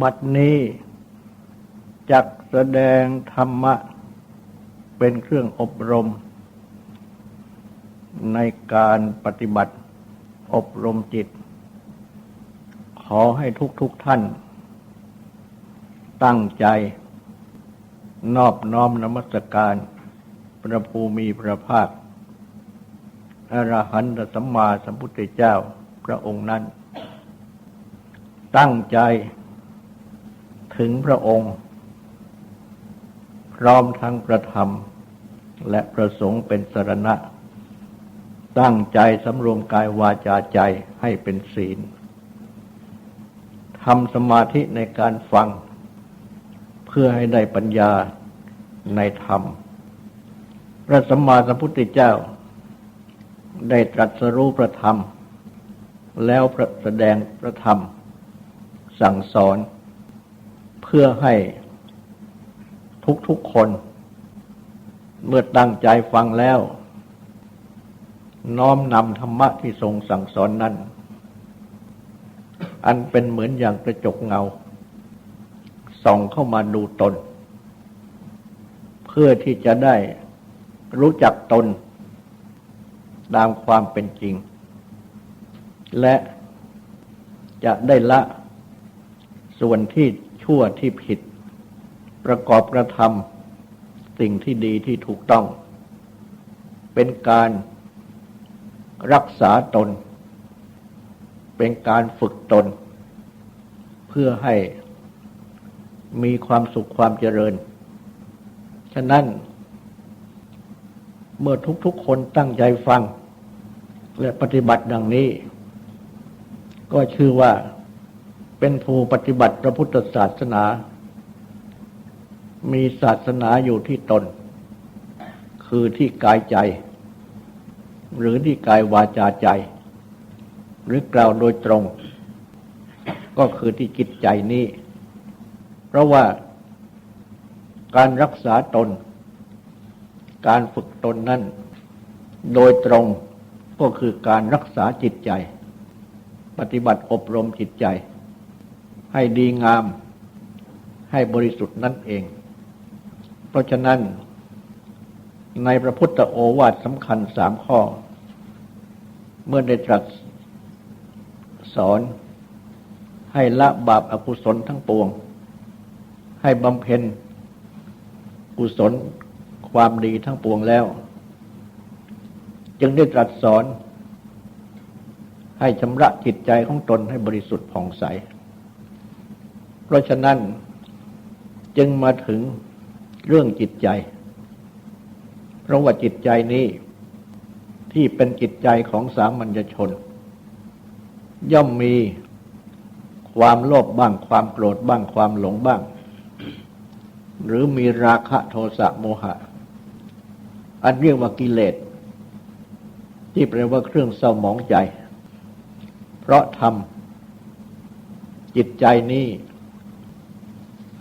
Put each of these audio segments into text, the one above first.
บัดนี้จักแสดงธรรมะ เป็นเครื่องอบรม ในการปฏิบัติอบรมจิต ขอให้ทุกทุกท่าน ตั้งใจ นอบน้อมนมัสการ พระภูมิพระภาคอรหันตสัมมาสัมพุทธเจ้าพระองค์นั้น ตั้งใจ ถึงพระองค์ พร้อมทั้งประธรรม และประสงค์เป็นสรณะ ตั้งใจสำรวมกายวาจาใจให้เป็นศีลทำสมาธิในการฟัง เพื่อให้ได้ปัญญาในธรรม พระสัมมาสัมพุทธเจ้า ได้ตรัสรู้ประธรรม แล้วแสดงประธรรม สั่งสอน เพื่อให้ทุกๆคน เมื่อตั้งใจฟังแล้ว น้อมนำธรรมะที่ทรงสั่งสอนนั้น อันเป็นเหมือนอย่างกระจกเงา ส่องเข้ามาดูตน เพื่อที่จะได้รู้จักตน ตามความเป็นจริง และจะได้ละส่วนที่ ชั่วที่ผิด ประกอบกระทำสิ่งที่ดีที่ถูกต้อง เป็นการรักษาตน เป็นการฝึกตน เพื่อให้มีความสุขความเจริญ ฉะนั้นเมื่อทุกๆคนตั้งใจฟัง และปฏิบัติดังนี้ ก็ชื่อว่า เป็นผู้ปฏิบัติพระพุทธศาสนา มีศาสนาอยู่ที่ตน คือที่กายใจ หรือที่กายวาจาใจ หรือกล่าวโดยตรง ก็คือที่จิตใจนี้ เพราะว่าการรักษาตน การฝึกตนนั้น โดยตรงก็คือการรักษาจิตใจ ปฏิบัติอบรมจิตใจ ให้ดีงาม ให้บริสุทธิ์นั่นเอง เพราะฉะนั้น ในพระพุทธโอวาทสำคัญสามข้อ เมื่อได้ตรัสสอน ให้ละบาปอากุศลทั้งปวง ให้บำเพ็ญกุศลความดีทั้งปวงแล้ว จึงได้ตรัสสอน ให้ชำระจิตใจของตนให้บริสุทธิ์ผ่องใส ราะฉะนั้นจึงมาถึงเรื่องจิตใจ เพราะว่าจิตใจนี้ที่เป็นจิตใจของสามัญชน ย่อมมีความโลภบ้างความโกรธบ้างความหลงบ้าง หรือมีราคะโทสะโมหะ อันเรียกว่ากิเลส ที่แปลว่าเครื่องเศร้าหมองใจ เพราะทำจิตใจนี้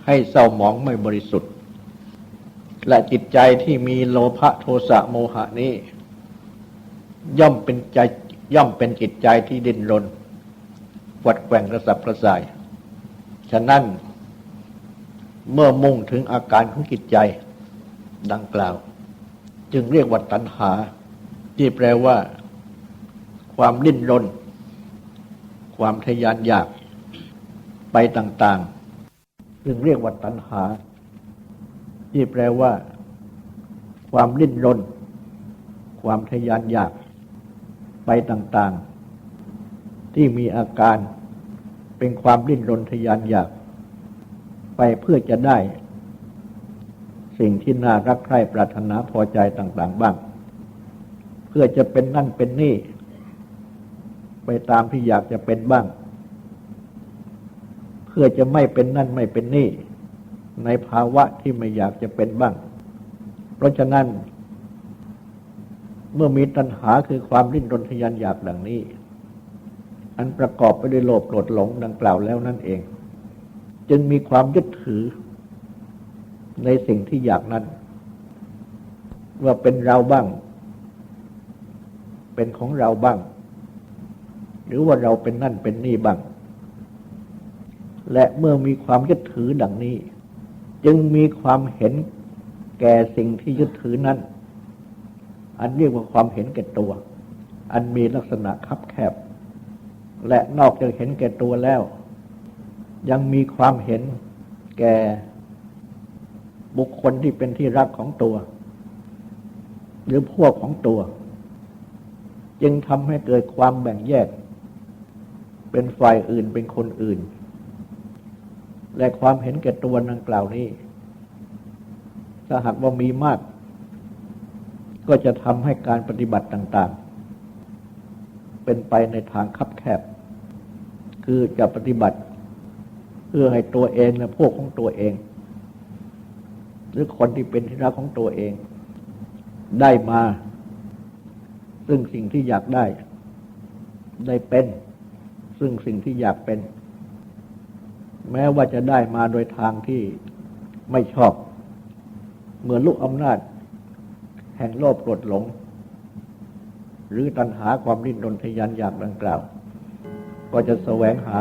ให้เศร้าหมองไม่บริสุทธิ์ และจิตใจที่มีโลภะโทสะโมหะนี้ ย่อมเป็นใจย่อมเป็นจิตใจที่ดิ้นรนวัดแกว่งกระสับกระส่าย ฉะนั้นเมื่อมุ่งถึงอาการของจิตใจดังกล่าว จึงเรียกว่าตัณหา ที่แปลว่า ความดิ้นรน ความทยานอยากไปต่างๆ ซึ่งเรียกว่าตัณหา ที่แปลว่า ความลิ้นรน ความทยานอยากไปต่างๆ ที่มีอาการเป็นความลิ้นรนทยานอยาก ไปเพื่อจะได้ สิ่งที่น่ารักใคร่ปรารถนาพอใจต่าง ๆ บ้าง เพื่อจะเป็นนั่นเป็นนี่ ไปตามที่อยากจะเป็นบ้าง พื่อจะไม่เป็นนั่นไม่เป็นนี่ ในภาวะที่ไม่อยากจะเป็นบ้าง เพราะฉะนั้น เมื่อมีตัณหาคือความริ้นรนทยานอยากดังนี้ อันประกอบไปด้วยโลภโกรธหลงดังกล่าวแล้วนั่นเอง จึงมีความยึดถือ ในสิ่งที่อยากนั้นว่าเป็นเราบ้าง เป็นของเราบ้าง หรือว่าเราเป็นนั่นเป็นนี่บ้าง และเมื่อมีความยึดถือดังนี้ จึงมีความเห็นแก่สิ่งที่ยึดถือนั้น อันเรียกว่าความเห็นแก่ตัว อันมีลักษณะคับแคบ และนอกจากเห็นแก่ตัวแล้ว ยังมีความเห็นแก่บุคคลที่เป็นที่รักของตัว หรือพวกของตัว จึงทำให้เกิดความแบ่งแยก เป็นฝ่ายอื่นเป็นคนอื่น และความเห็นแก่ตัวดังกล่าวนี้ ถ้าหากว่ามีมาก ก็จะทำให้การปฏิบัติต่าง ๆ เป็นไปในทางคับแคบ คือจะปฏิบัติ เพื่อให้ตัวเองและพวกของตัวเอง หรือคนที่เป็นที่รักของตัวเอง ได้มา ซึ่งสิ่งที่อยากได้ ได้เป็น ซึ่งสิ่งที่อยากเป็น แม้ว่าจะได้มาโดยทางที่ไม่ชอบ เหมือนลูกอำนาจ แห่งโลภโกรธหลง หรือตัณหาความริ้นรนทยานอยากดังกล่าว ก็จะแสวงหา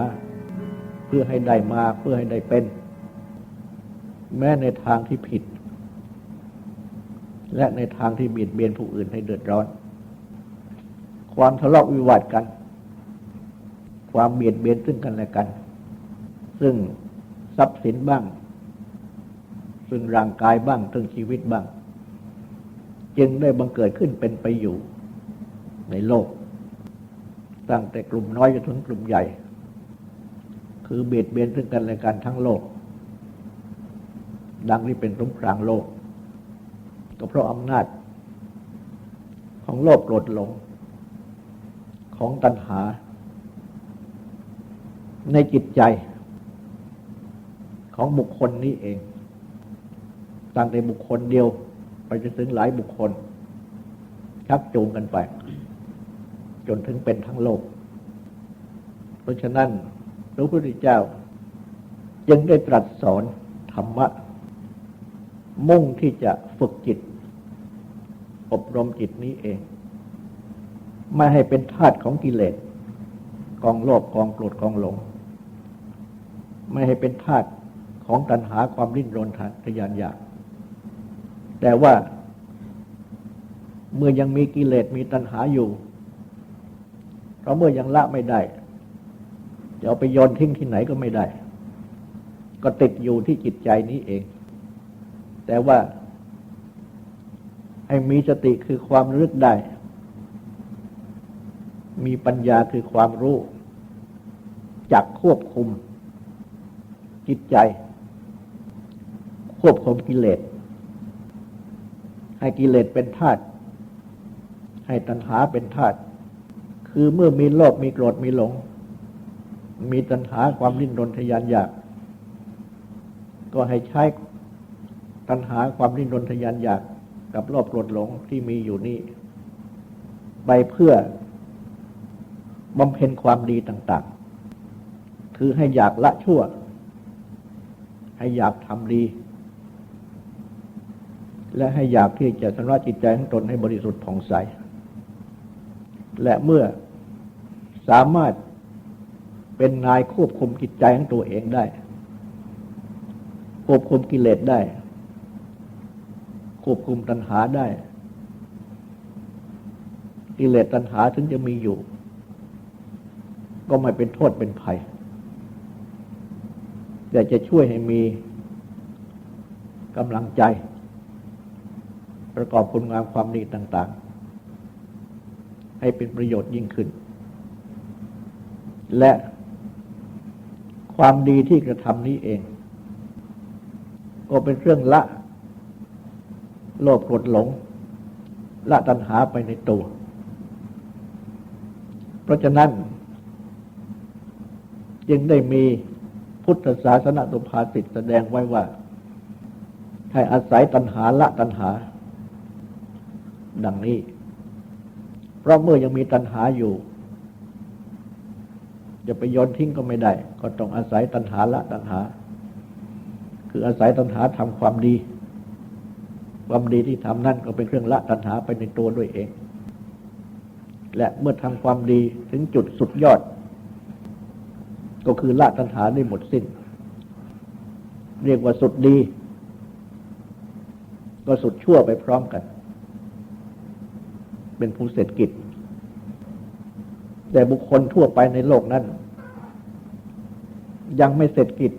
เพื่อให้ได้มาเพื่อให้ได้เป็น แม้ในทางที่ผิด และในทางที่เบียดเบียนผู้อื่นให้เดือดร้อน ความทะเลาะวิวาทกัน ความเบียดเบียนซึ่งกันและกัน ซึ่งทรัพย์สินบ้าง ซึ่งร่างกายบ้าง ซึ่งชีวิตบ้าง จึงได้บังเกิดขึ้นเป็นไปอยู่ในโลก ตั้งแต่กลุ่มน้อยจนถึงกลุ่มใหญ่ คือเบียดเบียนซึ่งกันและกันทั้งโลก ดังที่เป็นสงครามโลก ก็เพราะอำนาจ ของโลภโกรธหลง ของตัณหา ในจิตใจ ของบุคคลนี้เอง ตั้งแต่บุคคลเดียว ไปจนถึงหลายบุคคล ชักจูงกันไป จนถึงเป็นทั้งโลก เพราะฉะนั้นพระพุทธเจ้ายังได้ตรัสสอนธรรมะ มุ่งที่จะฝึกจิต อบรมจิตนี้เอง ไม่ให้เป็นทาสของกิเลส กองโลภกองโกรธกองหลง ไม่ให้เป็นทาส ของตัณหาความริ้นรนทยานอยาก แต่ว่าเมื่อยังมีกิเลสมีตัณหาอยู่เพราะเมื่อยังละไม่ได้จะเอาไปโยนทิ้งที่ไหนก็ไม่ได้ ก็ติดอยู่ที่จิตใจนี้เอง แต่ว่า ให้มีสติคือความรึกได้ มีปัญญาคือความรู้ จักควบคุมจิตใจ ควบคุมกิเลส ให้กิเลสเป็นธาตุให้ตัณหาเป็นธาตุคือเมื่อมีโลภมีโกรธมีหลง มีตัณหาความริ้นรนทยานอยาก ก็ให้ใช้ตัณหาความริ้นรนทยานอยากกับรอบโกรธหลงที่มีอยู่นี่ไปเพื่อบำเพ็ญความดีต่าง ๆ คือให้อยากละชั่ว ให้อยากทำดี และให้อยากที่จะสำระจิตใจของตนให้บริสุทธิ์ผ่องใส และเมื่อสามารถเป็นนายควบคุมจิตใจของตัวเองได้ ควบคุมกิเลสได้ ควบคุมตัณหาได้ กิเลสตัณหาถึงจะมีอยู่ ก็ไม่เป็นโทษเป็นภัยแต่จะช่วยให้มีกำลังใจ ประกอบคุณงามความดีต่าง ๆ ให้เป็นประโยชน์ยิ่งขึ้น และความดีที่กระทำนี้เอง ก็เป็นเครื่องละ โลภโกรธหลง ละตัณหาไปในตัว เพราะฉะนั้น จึงได้มีพุทธศาสนาตุภาสิตแสดงไว้ว่า ให้อาศัยตัณหาละตัณหา ดังนี้ เพราะเมื่อยังมีตัณหาอยู่ จะไปโยนทิ้งก็ไม่ได้ ก็ต้องอาศัยตัณหาละตัณหา คืออาศัยตัณหาทำความดี ความดีที่ทำนั่นก็เป็นเครื่องละตัณหาไปในตัวด้วยเอง และเมื่อทำความดีถึงจุดสุดยอด ก็คือละตัณหาได้หมดสิ้น เรียกว่าสุดดี ก็สุดชั่วไปพร้อมกัน เป็นผู้เสร็จกิจ แต่บุคคลทั่วไปในโลกนั้น ยังไม่เสร็จกิจ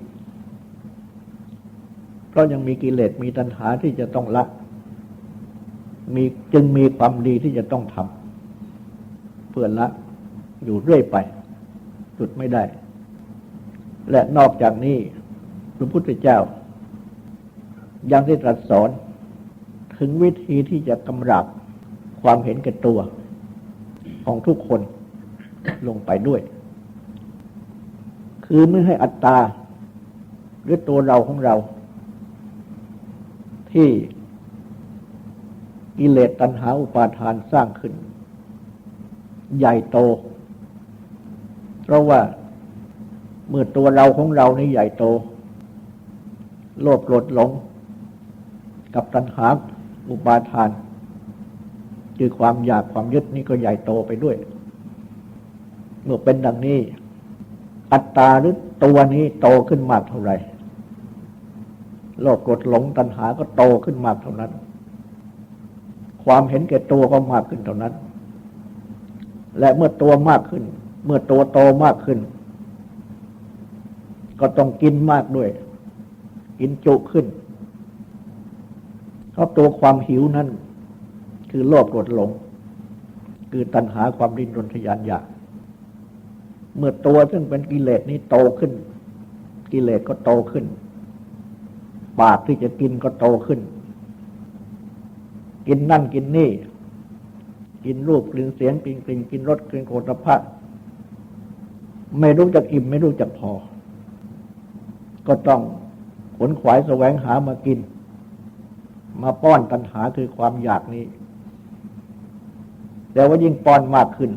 เพราะยังมีกิเลสมีตัณหาที่จะต้องละมีจึงมีความดีที่จะต้องทำเพื่อละอยู่เรื่อยไป จุดไม่ได้ และนอกจากนี้พระพุทธเจ้า ยังได้ตรัสสอนถึงวิธีที่จะกำราบ ความเห็นแก่ตัวของทุกคนลงไปด้วย คือไม่ให้อัตตา หรือตัวเราของเรา ที่กิเลสตัณหาอุปาทานสร้างขึ้น ใหญ่โต เพราะว่าเมื่อตัวเราของเรานี่ใหญ่โต โลภโกรธหลง กับตัณหาอุปาทาน คือความอยากความยึดนี่ก็ใหญ่โตไปด้วย เมื่อเป็นดังนี้ อัตตาหรือตัวนี้โตขึ้นมากเท่าไหร่โลภโกรธหลงตัณหาก็โตขึ้นมากเท่านั้น ความเห็นแก่ตัวก็มากขึ้นเท่านั้น และเมื่อตัวมากขึ้น เมื่อตัวโตมากขึ้น ก็ต้องกินมากด้วย กินจุขึ้นเพราะตัวความหิวนั้น คือโลภโกรธหลง คือตัณหาความริ้นรนทยานอยาก เมื่อตัวซึ่งเป็นกิเลสนี้โตขึ้น กิเลสก็โตขึ้น ปากที่จะกินก็โตขึ้น กินนั่นกินนี่ กินรูปกลิ่นเสียงกลิ่นกลิ่นกินรสกลิ่นโคตรพัไม่รู้จักอิ่มไม่รู้จักพอ ก็ต้องขนขวายแสวงหามากิน มาป้อนตัณหาคือความอยากนี้ แต่ว่ายิ่งป้อนมากขึ้น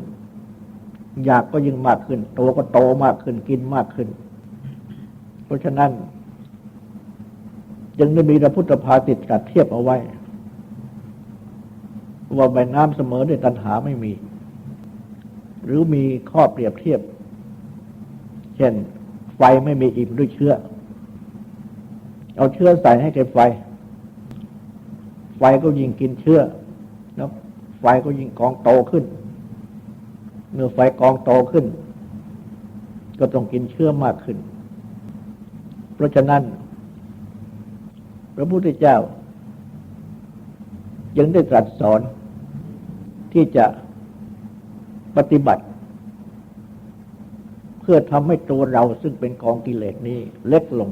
อยากก็ยิ่งมากขึ้น โตก็โตมากขึ้น กินมากขึ้น เพราะฉะนั้นจึงได้มีพระพุทธภาติตรัสเทียบเอาไว้ ว่าใบน้ำเสมอด้วยตัณหาไม่มี หรือมีข้อเปรียบเทียบ เช่น ไฟไม่มีอิ่มด้วยเชื้อ เอาเชื้อใส่ให้แก่ไฟ ไฟก็ยิงกินเชื้อ ไฟก็ยิ่งกองโตขึ้น เมื่อไฟกองโตขึ้น ก็ต้องกินเชื้อมากขึ้น เพราะฉะนั้น พระพุทธเจ้า ยังได้ตรัสสอนที่จะปฏิบัติ เพื่อทำให้ตัวเราซึ่งเป็นกองกิเลสนี้เล็กลง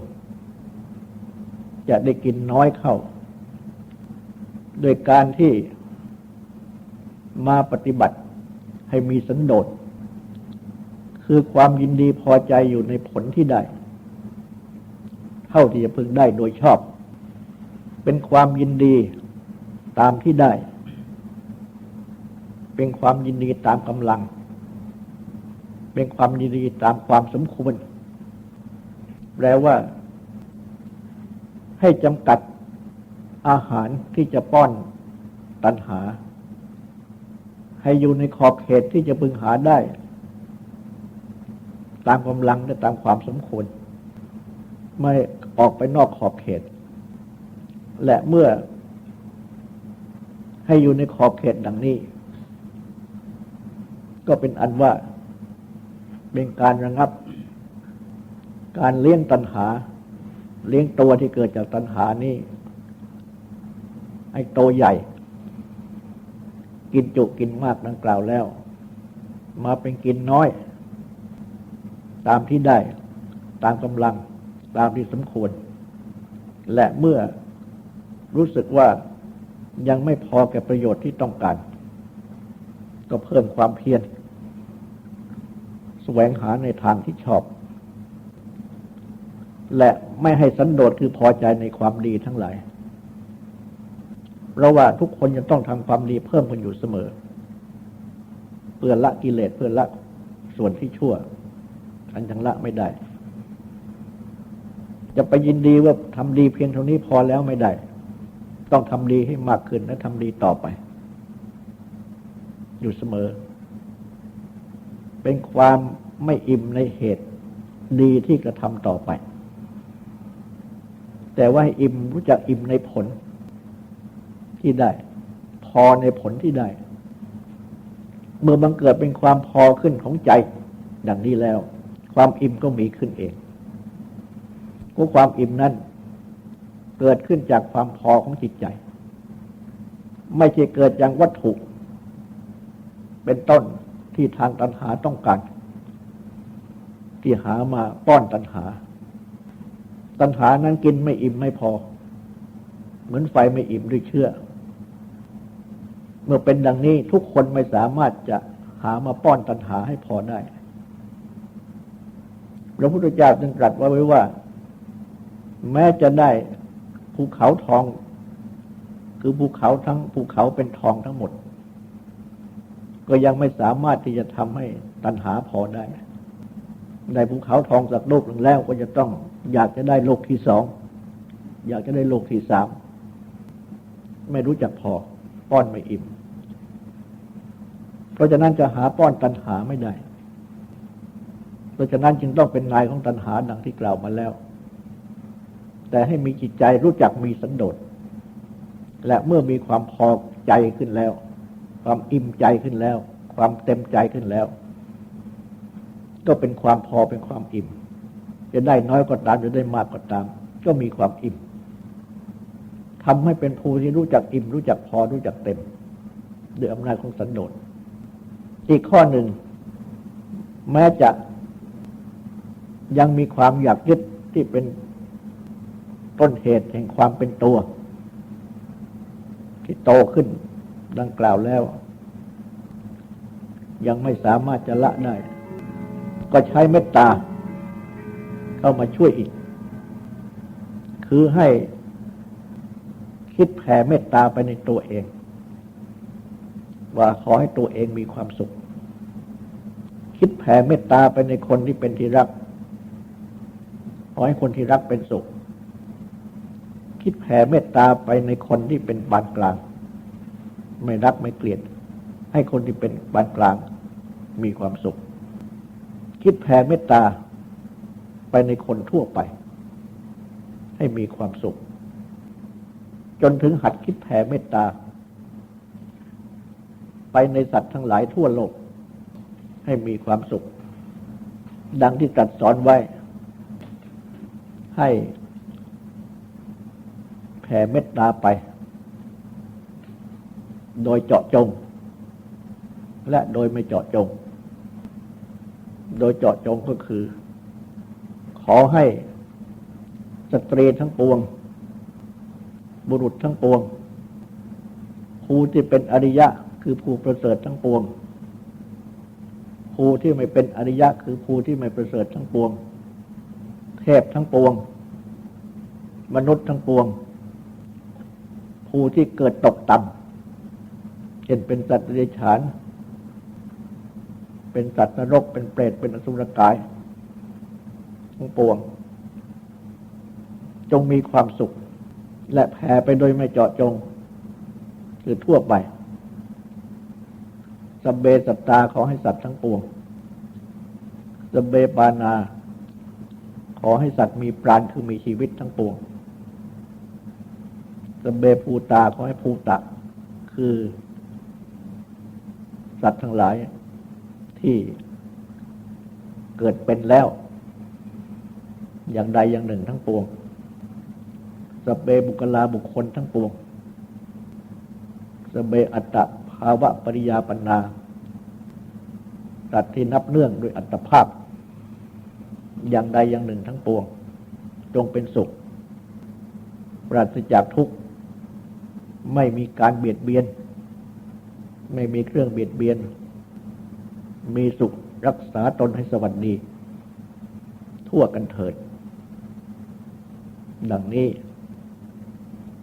จะได้กินน้อยเข้า โดยการที่ มาปฏิบัติให้มีสันโดษ คือความยินดีพอใจอยู่ในผลที่ได้ เท่าที่จะพึงได้โดยชอบ เป็นความยินดีตามที่ได้ เป็นความยินดีตามกำลัง เป็นความยินดีตามความสมควร แปลว่า ให้จำกัดอาหารที่จะป้อนตันหา ให้อยู่ในขอบเขตที่จะพึงหาได้ ตามกำลังและตามความสมควร ไม่ออกไปนอกขอบเขต และเมื่อ ให้อยู่ในขอบเขตดังนี้ ก็เป็นอันว่าเป็นการระงับ การเลี้ยงตัณหา เลี้ยงตัวที่เกิดจากตัณหานี้ไอ้โตใหญ่ กินจุกินมากดังกล่าวแล้ว มาเป็นกินน้อย ตามที่ได้ ตามกำลัง ตามที่สมควร และเมื่อรู้สึกว่ายังไม่พอแก่ประโยชน์ที่ต้องการ ก็เพิ่มความเพียรแสวงหาในทางที่ชอบ และไม่ให้สันโดษคือพอใจในความดีทั้งหลาย เราว่าทุกคนจะต้องทำความดีเพิ่มขึ้นอยู่เสมอ เพื่อละกิเลสเพื่อละส่วนที่ชั่ว อันยังละไม่ได้ จะไปยินดีว่าทำดีเพียงเท่านี้พอแล้วไม่ได้ ต้องทำดีให้มากขึ้นและทำดีต่อไป อยู่เสมอ เป็นความไม่อิ่มในเหตุดีที่กระทำต่อไป แต่ว่าอิ่มรู้จักอิ่มในผล ที่ได้ พอในผลที่ได้ เมื่อบังเกิดเป็นความพอขึ้นของใจ ดังนี้แล้ว ความอิ่มก็มีขึ้นเองก็ความอิ่มนั้น เกิดขึ้นจากความพอของจิตใจ ไม่ใช่เกิดจากวัตถุ เป็นต้นที่ทางตัณหาต้องการ ที่หามาป้อนตัณหา ตัณหานั้นกินไม่อิ่มไม่พอ เหมือนไฟไม่อิ่มด้วยเชื่อ เมื่อเป็นดังนี้ทุกคนไม่สามารถจะหามาป้อนตัณหาให้พอได้ พระพุทธเจ้าจึงตรัสไว้ว่า แม้จะได้ภูเขาทอง คือภูเขาทั้งภูเขาเป็นทองทั้งหมด ก็ยังไม่สามารถที่จะทำให้ตัณหาพอได้ได้ภูเขาทองสักโลกหนึ่งแล้วก็จะต้องอยากจะได้โลกที่สอง อยากจะได้โลกที่สาม ไม่รู้จักพอป้อนไม่อิ่ม เพราะฉะนั้นจะหาป้อนตัณหาไม่ได้ เพราะฉะนั้นจึงต้องเป็นนายของตัณหาดังที่กล่าวมาแล้ว แต่ให้มีจิตใจรู้จักมีสันโดษ และเมื่อมีความพอใจขึ้นแล้ว ความอิ่มใจขึ้นแล้ว ความเต็มใจขึ้นแล้ว ก็เป็นความพอเป็นความอิ่ม จะได้น้อยก็ตามจะได้มากก็ตาม ก็มีความอิ่มทำให้เป็นภูที่รู้จักอิ่ม รู้จักพอรู้จักเต็มด้วยอำนาจของสันโดษ อีกข้อหนึ่ง แม้จะยังมีความอยากยึดที่เป็นต้นเหตุแห่งความเป็นตัว ที่โตขึ้นดังกล่าวแล้ว ยังไม่สามารถจะละได้ ก็ใช้เมตตา เข้ามาช่วยอีก คือให้คิดแผ่เมตตาไปในตัวเอง ว่าขอให้ตัวเองมีความสุข คิดแผ่เมตตาไปในคนที่เป็นที่รัก ขอให้คนที่รักเป็นสุข คิดแผ่เมตตาไปในคนที่เป็นปานกลาง ไม่รักไม่เกลียด ให้คนที่เป็นปานกลาง มีความสุข คิดแผ่เมตตาไปในคนทั่วไป ให้มีความสุข จนถึงหัดคิดแผ่เมตตา ไปในสัตว์ทั้งหลายทั่วโลก ให้มีความสุข ดังที่ตรัสสอนไว้ ให้แผ่เมตตาไป โดยเจาะจง และโดยไม่เจาะจง โดยเจาะจงก็คือ ขอให้สตรีทั้งปวง บุรุษทั้งปวงผู้ที่เป็นอริยะ คือผู้ประเสริฐทั้งปวง ผู้ที่ไม่เป็นอริยะ คือผู้ที่ไม่ประเสริฐทั้งปวง เทพทั้งปวง มนุษย์ทั้งปวง ผู้ที่เกิดตกต่ำเช่นเป็นสัตว์เดรัจฉาน เป็นสัตว์นรก เป็นเปรต เป็นอสุรกาย ทั้งปวง จงมีความสุข และแผ่ไปโดยไม่เจาะจงคือทั่วไป สเบสัตตาขอให้สัตว์ทั้งปวงสเบปานา ขอให้สัตว์มีปราณคือมีชีวิตทั้งปวงสเบภูตาขอให้ภูตะ คือ สัตว์ทั้งหลายที่เกิดเป็นแล้ว อย่างใดอย่างหนึ่งทั้งปวงสเบบุคลาบุคคลทั้งปวงสเบอัตตะ ภาวะปริยาปัญนาสัตว์ที่นับเนื่องด้วยอัตภาพ อย่างใดอย่างหนึ่งทั้งปวง จงเป็นสุข ปราศจากทุกข์ ไม่มีการเบียดเบียน ไม่มีเครื่องเบียดเบียน มีสุขรักษาตนให้สวัสดี ทั่วกันเถิด ดังนี้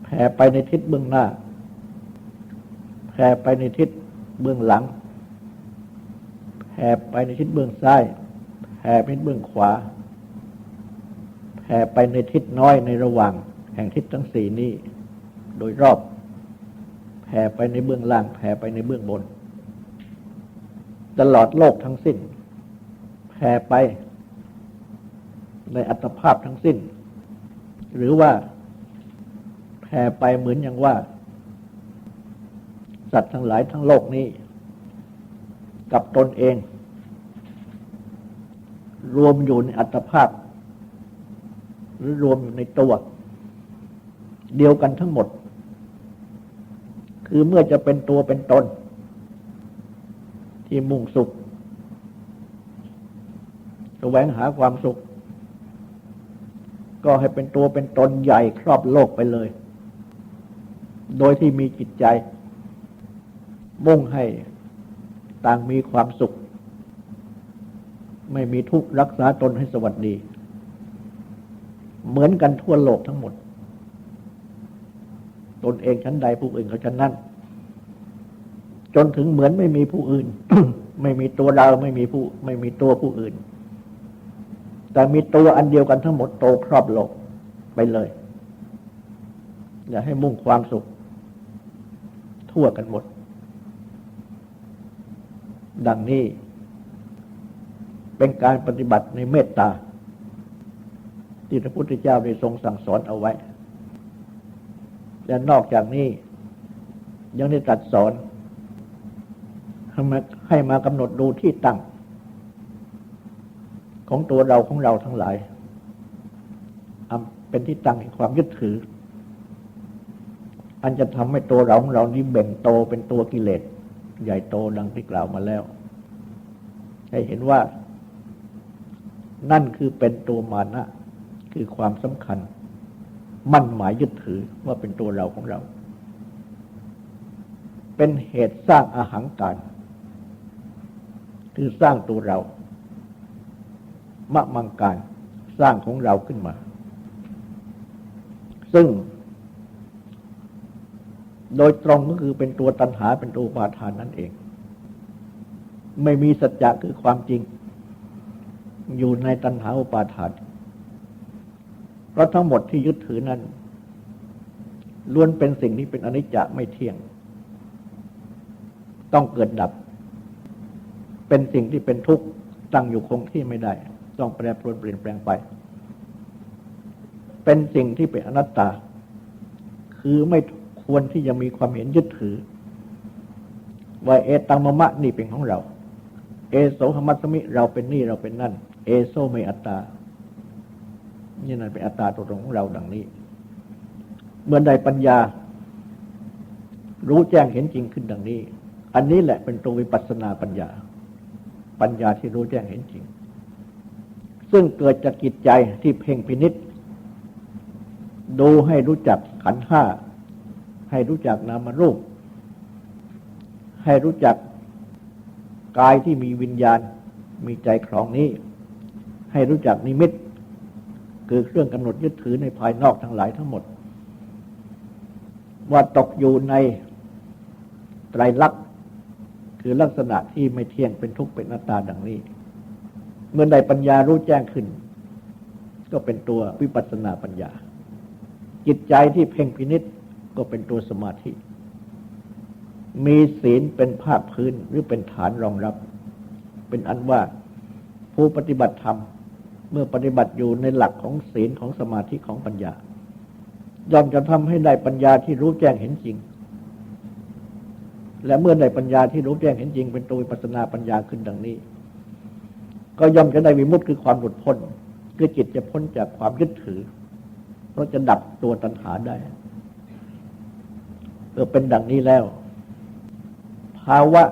แผ่ไปในทิศเบื้องหน้า ผ่ไปในทิศเบื้องหลังแผ่ไปในทิศเบื้องซ้ายแผ่ไปเบื้องขวาแผ่ไปในทิศน้อยในระหว่าง แห่งทิศทั้งสี่นี้ โดยรอบแผ่ไปในเบื้องล่างแผ่ไปในเบื้องบน ตลอดโลกทั้งสิ้นแผ่ไปในอัตภาพทั้งสิ้น หรือว่าแผ่ไปเหมือนอย่างว่า สัตว์ทั้งหลายทั้งโลกนี้ กับตนเอง รวมอยู่ในอัตภาพ หรือรวมอยู่ในตัว เดียวกันทั้งหมด คือเมื่อจะเป็นตัวเป็นตน ที่มุ่งสุขแสวงหาความสุข ก็ให้เป็นตัวเป็นตนใหญ่ครอบโลกไปเลย โดยที่มีจิตใจ มุ่งให้ต่างมีความสุข ไม่มีทุกข์รักษาตนให้สวัสดี เหมือนกันทั่วโลกทั้งหมด ตนเองชั้นใดผู้อื่นเขาชั้นนั้นจนถึงเหมือนไม่มีผู้อื่น ไม่มีตัวเราไม่มีผู้ ไม่มีตัวผู้อื่น แต่มีตัวอันเดียวกันทั้งหมดโตครอบโลกไปเลยอย่าให้มุ่งความสุข ทั่วกันหมด ดังนี้ เป็นการปฏิบัติในเมตตา ที่พระพุทธเจ้าได้ทรงสั่งสอนเอาไว้ และนอกจากนี้ ยังได้ตรัสสอนให้มาให้มากำหนดดูที่ตั้ง ของตัวเราของเราทั้งหลาย เป็นที่ตั้งแห่งความยึดถือ อันจะทำให้ตัวเราของเรานี้เบ่งโตเป็นตัวกิเลส ใหญ่โตดังที่กล่าวมาแล้ว ให้เห็นว่า นั่นคือเป็นตัวมานะ คือความสำคัญ มั่นหมายยึดถือว่าเป็นตัวเราของเรา เป็นเหตุสร้างอาหังการ คือสร้างตัวเรามะมังการสร้างของเราขึ้นมา ซึ่ง โดยตรงก็คือเป็นตัวตัณหาเป็นตัวปาทานนั่นเอง ไม่มีสัจจะคือความจริง อยู่ในตัณหาอุปาทาน เพราะทั้งหมดที่ยึดถือนั้นล้วนเป็นสิ่งที่เป็นอนิจจะไม่เที่ยง ต้องเกิดดับ เป็นสิ่งที่เป็นทุกข์ตั้งอยู่คงที่ไม่ได้ ต้องแปรปรวนเปลี่ยนแปลงไป เป็นสิ่งที่เป็นอนัตตา คือไม่ ควรที่จะมีความเห็นยึดถือ ว่าเอตังมะมะนี่เป็นของเรา เอโสหมัสมิเราเป็นนี่เราเป็นนั่น เอโซไม่อัตตา นี่นั่นเป็นอัตตาตัวตนของเราดังนี้ เมื่อใดปัญญา รู้แจ้งเห็นจริงขึ้นดังนี้ อันนี้แหละเป็นตัววิปัสสนาปัญญา ปัญญาที่รู้แจ้งเห็นจริง ซึ่งเกิดจากกิจใจที่เพ่งพินิษดูให้รู้จักขันห้า ให้รู้จักนามรูป ให้รู้จักกายที่มีวิญญาณมีใจครองนี้ ให้รู้จักนิมิต คือเครื่องกำหนดยึดถือในภายนอกทั้งหลายทั้งหมด ว่าตกอยู่ในไตรลักษณ์คือลักษณะที่ไม่เที่ยงเป็นทุกข์เป็นหน้าตาดังนี้ เมื่อใดปัญญารู้แจ้งขึ้น ก็เป็นตัววิปัสสนาปัญญา จิตใจที่เพ่งพินิษ ก็เป็นตัวสมาธิ มีศีลเป็นภาคพื้นหรือเป็นฐานรองรับ เป็นอันว่าผู้ปฏิบัติธรรม เมื่อปฏิบัติอยู่ในหลักของศีลของสมาธิของปัญญาย่อมจะทำให้ได้ปัญญาที่รู้แจ้งเห็นจริง และเมื่อได้ปัญญาที่รู้แจ้งเห็นจริง เป็นตัววิปัสนาปัญญาขึ้นดังนี้ ก็ย่อมจะได้วิมุตติคือความหลุดพ้น คือจิตจะพ้นจากความยึดถือ เพราะจะดับตัวตัณหาได้ เออเป็นดังนี้แล้ว ภาวะ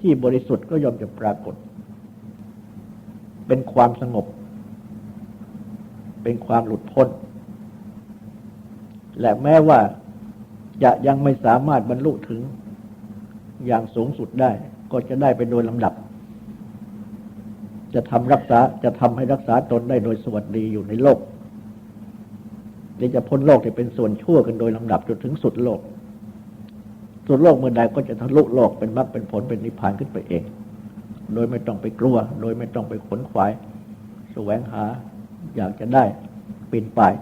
ที่บริสุทธิ์ก็ย่อมจะปรากฏ เป็นความสงบ เป็นความหลุดพ้น และแม้ว่าจะยังไม่สามารถบรรลุถึงอย่างสูงสุดได้ ก็จะได้ไปโดยลำดับ จะทำรักษาจะทำให้รักษาตนได้โดยสวัสดีอยู่ในโลก นี่จะพ้นโลกที่เป็นส่วนชั่วกันโดยลำดับจนถึงสุดโลก สุดโลกเมื่อใดก็จะทะลุโลกเป็นมรรคเป็นผลเป็นนิพพานขึ้นไปเอง โดยไม่ต้องไปกลัว โดยไม่ต้องไปขนขวายแสวงหา อยากจะได้ปีนป่าย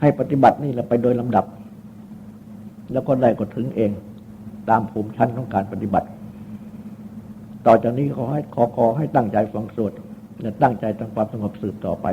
ให้ปฏิบัตินี่แหละไปโดยลำดับ แล้วก็ได้ก็ถึงเองตามภูมิชั้นของการปฏิบัติ ต่อจากนี้ขอให้ขอขอให้ตั้งใจฟังสวดและตั้งใจทำความสงบสืบต่อไป